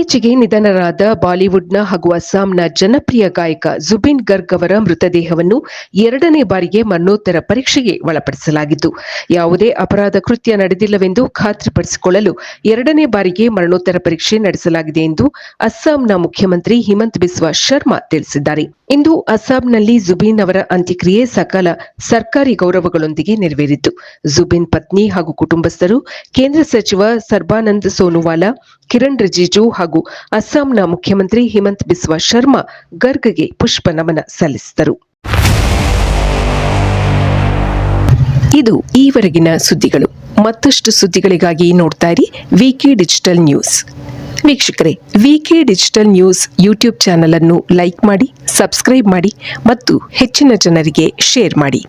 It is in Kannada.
ಇತ್ತೀಚೆಗೆ ನಿಧನರಾದ ಬಾಲಿವುಡ್ನ ಹಾಗೂ ಅಸ್ಸಾಂನ ಜನಪ್ರಿಯ ಗಾಯಕ ಜುಬಿನ್ ಗರ್ಗ್ ಅವರ ಮೃತದೇಹವನ್ನು ಎರಡನೇ ಬಾರಿಗೆ ಮರಣೋತ್ತರ ಪರೀಕ್ಷೆಗೆ ಒಳಪಡಿಸಲಾಗಿದ್ದು, ಯಾವುದೇ ಅಪರಾಧ ಕೃತ್ಯ ನಡೆದಿಲ್ಲವೆಂದು ಖಾತ್ರಿಪಡಿಸಿಕೊಳ್ಳಲು ಎರಡನೇ ಬಾರಿಗೆ ಮರಣೋತ್ತರ ಪರೀಕ್ಷೆ ನಡೆಸಲಾಗಿದೆ ಎಂದು ಅಸ್ಸಾಂನ ಮುಖ್ಯಮಂತ್ರಿ ಹಿಮಂತ್ ಬಿಸ್ವಾ ಶರ್ಮಾ ತಿಳಿಸಿದ್ದಾರೆ. ಇಂದು ಅಸ್ಸಾಂನಲ್ಲಿ ಜುಬಿನ್ ಅವರ ಅಂತ್ಯಕ್ರಿಯೆ ಸಕಲ ಸರ್ಕಾರಿ ಗೌರವಗಳೊಂದಿಗೆ ನೆರವೇರಿತು. ಜುಬಿನ್ ಪತ್ನಿ ಹಾಗೂ ಕುಟುಂಬಸ್ಥರು, ಕೇಂದ್ರ ಸಚಿವ ಸರ್ಬಾನಂದ್ ಸೋನುವಾಲಾ, ಕಿರಣ್ ರಿಜಿಜು ಹಾಗೂ ಅಸ್ಸಾಂನ ಮುಖ್ಯಮಂತ್ರಿ ಹಿಮಂತ್ ಬಿಸ್ವಾ ಶರ್ಮಾ ಗರ್ಗ್ಗೆ ಪುಷ್ಪ ನಮನ ಸಲ್ಲಿಸಿದರು. ಇದು ಈವರೆಗಿನ ಸುದ್ದಿಗಳು. ಮತ್ತಷ್ಟು ಸುದ್ದಿಗಳಿಗಾಗಿ ನೋಡ್ತಾ ಇರಿ ವಿಕೆ ಡಿಜಿಟಲ್ ನ್ಯೂಸ್ ವೀಕ್ಷಕರೇ VK digital news YouTube channel ಅನ್ನು ಲೈಕ್ ಮಾಡಿ, ಸಬ್ಸ್ಕ್ರೈಬ್ ಮಾಡಿ ಮತ್ತು ಹೆಚ್ಚಿನ ಜನರಿಗೆ ಶೇರ್ ಮಾಡಿ.